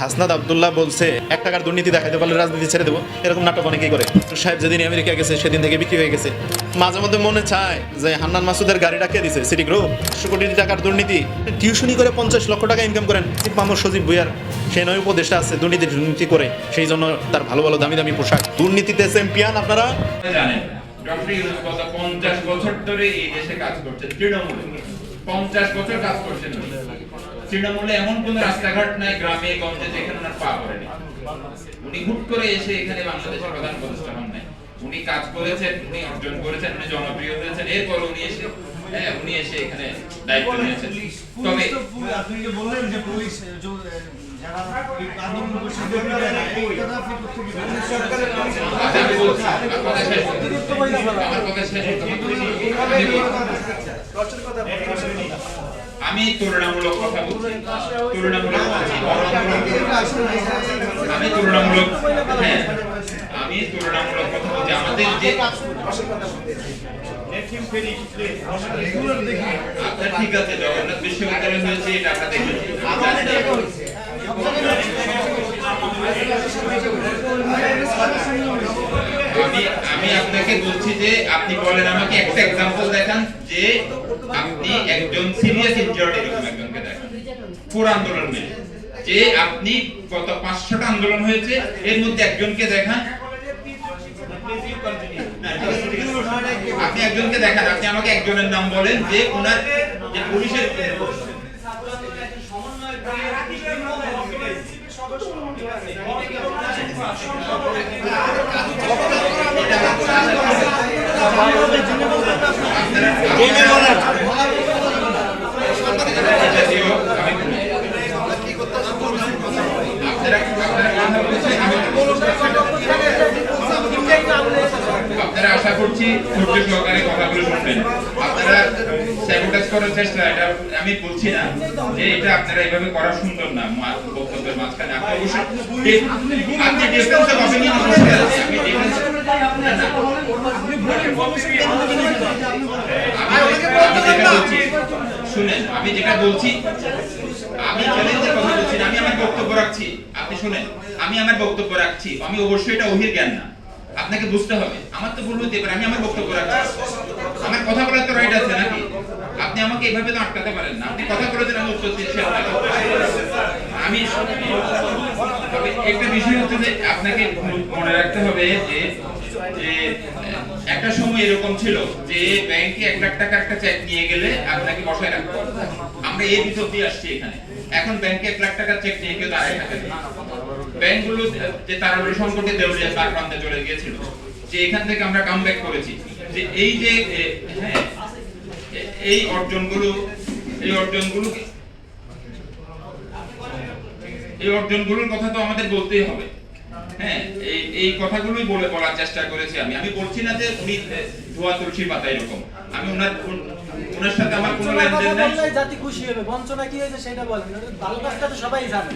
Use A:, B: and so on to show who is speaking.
A: হাসনাদ আবদুল্লাহ বলছে, এক টাকার দুর্নীতি দেখাতে পারলে রাজনীতি ছেড়ে দেবো। এরকম নাটক অনেকেই করে। সাহেব যেদিন আমেরিকা গেছে, সেদিন থেকে বিক্রি হয়ে গেছে। মাঝে মধ্যে মনে চায় যে, হান্নান মাসুদের গাড়িটা কে দিছে? City group? একশো কোটি টাকার দুর্নীতি। টিউশনি করে পঞ্চাশ লক্ষ টাকা ইনকাম করেন। মামুর সজীব ভুইয়ার। সেই নয় উপদেষ্টা আছে দুর্নীতি দুর্নীতি করে। সেই জন্য তার ভালো ভালো দামি দামি পোশাক। দুর্নীতিতে চ্যাম্পিয়ন আপনারা?
B: জানেন পঞ্চাশ বছর ধরে এই দেশে কাজ পঞ্চাশ বছর কাজ। তৃণমূলে এমন কোন রাস্তাঘাট নাই গ্রামে গঞ্জে যেখানে ওনার পা পড়েনি। উনি হুট করে এসে এখানে বাংলাদেশের প্রধান উপদেষ্টা হন নাই। উনি কাজ করেছেন উনি অর্জন করেছেন উনি জনপ্রিয় হয়েছেন। এরপর উনি এসে হ্যাঁ উনি এসে এখানে দায়িত্ব নিয়েছেন। তবে
C: আপনি যে বললেন যে পুলিশ
B: আমার কথা শেষ কথা। আমি তুলনামূলক কথা বলছি। তুলনামূলক আমি তুলনামূলক হ্যাঁ আমি তুলনামূলক কথা বলছি। আমাদের যে আপনার ঠিক আছে, জগন্নাথ বিশ্ববিদ্যালয় হয়েছে, এটা আমরা দেখেছি আমি জানি না। আমি আমি আপনাকে বলছি যে আপনি বলেন, আমাকে একটা এক্সাম্পল দেখান যে আপনি একজন সিরিয়াস ইনজিওর্ড এরকম একজনকে দেখান। পুরো আন্দোলন মিলে। যে আপনি গত পাঁচশোটা আন্দোলন হয়েছে, এর মধ্যে একজনকে দেখান। আপনি একজনকে দেখান, আপনি আমাকে একজনের নাম বলেন যে ওনার যে পুলিশের আমি আপনারা আশা করছি ধৈর্য সহকারে কথাগুলো শুনবেন। আপনারা স্যাবোটাজ করার চেষ্টা, এটা আমি বলছি না যে এটা আপনারা এভাবে করা সুন্দর না বক্তব্যের মাঝখানে। আপনি অবশ্যই আপনি ডিফেন্সে বসে আমি ডিফেন্স আমি যেটা বলছি শুনেন আমি যেটা বলছি আমি চ্যালেঞ্জের কথা বলছি আমি আমার বক্তব্য রাখছি। আপনি শুনেন আমি আমার বক্তব্য রাখছি। আমি অবশ্যই এটা অহির জ্ঞান না। আপনাকে বুঝতে হবে। আমার তো ভুল হতে পারে আমি আমার বক্তব্য রাখছি। আমার কথা বলার তো রাইট আছে নাকি? আপনি আমাকে এভাবে তো আটকাতে পারেন না। আপনি কথা বলেছেন আমি উত্তর দিচ্ছি আমি একটা বিষয় হচ্ছে যে আপনাকে মনে রাখতে হবে যে যে একটা সময় এরকম ছিল যে ব্যাংকে এক লাখ একটা চেক নিয়ে গেলে আপনাকে বসায় আমরা এই দিয়ে আসছি এখানে। এখন ব্যাংকে এক লাখ চেক নিয়ে দাঁড়ায় থাকে যে সংকটে দেউলিয়া প্রান্তে চলে গিয়েছিল, যে এখান থেকে আমরা কামব্যাক করেছি। যে এই যে হ্যাঁ এই অর্জনগুলো এই অর্জনগুলো এই অর্জনগুলোর কথা তো আমাদের বলতেই হবে। হ্যাঁ এই এই কথাগুলোই বলে বলার চেষ্টা করেছি আমি। আমি বলছি না যে উনি ধোয়া তুলসীর পাতা এরকম। আমি ওনার ওনার সাথে আমার কোনো লেনদেন নাই।
D: জাতি খুশি হবে। বঞ্চনা কি হয়েছে সেটা বলেন। ভালো কাজটা তো সবাই জানে।